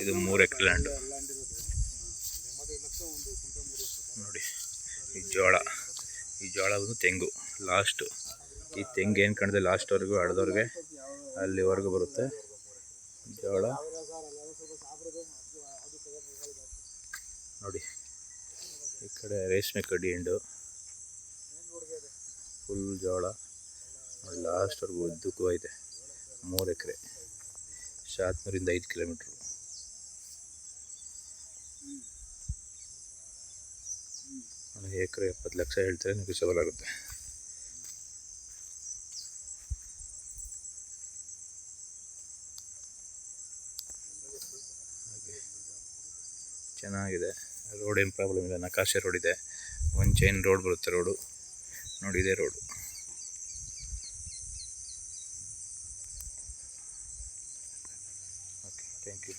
ಇದು ಮೂರು ಎಕರೆ ಲ್ಯಾಂಡು ನೋಡಿ, ಈ ಜೋಳ. ಈ ಜೋಳ ಬಂದು ತೆಂಗು. ಲಾಸ್ಟು ಈ ತೆಂಗು ಏನು ಕಾಣಿದೆ ಲಾಸ್ಟ್ವರೆಗೂ ಅಡ್ದವ್ರಿಗೆ ಅಲ್ಲಿವರೆಗೂ ಬರುತ್ತೆ. ಜೋಳ. ನೋಡಿ, ಈ ಕಡೆ ರೇಷ್ಮೆ ಕಡ್ಡಿ ಹಿಂಡು ಫುಲ್ ಜೋಳ. ಲಾಸ್ಟ್ವರೆಗೂ ಉದ್ದಕ್ಕೂ ಐತೆ. ಮೂರು ಎಕರೆ. ಶಾತ್ನೂರಿಂದ ಐದು ಕಿಲೋಮೀಟ್ರು ಎಕರೆ ಎಪ್ಪತ್ತು ಲಕ್ಷ ಹೇಳ್ತಾರೆ ನೆಗೋಷಿಯಬಲ್ ಆಗುತ್ತೆ. ಚೆನ್ನಾಗಿದೆ. ರೋಡ್ ಏನು ಪ್ರಾಬ್ಲಮ್ ಇಲ್ಲ. ನಕಾಶೆ ರೋಡ್ ಇದೆ. ಒಂದು ಚೈನ್ ರೋಡ್ ಬರುತ್ತೆ ರೋಡು ನೋಡಿ, ಇದೆ ರೋಡು ಓಕೆ ಥ್ಯಾಂಕ್ ಯು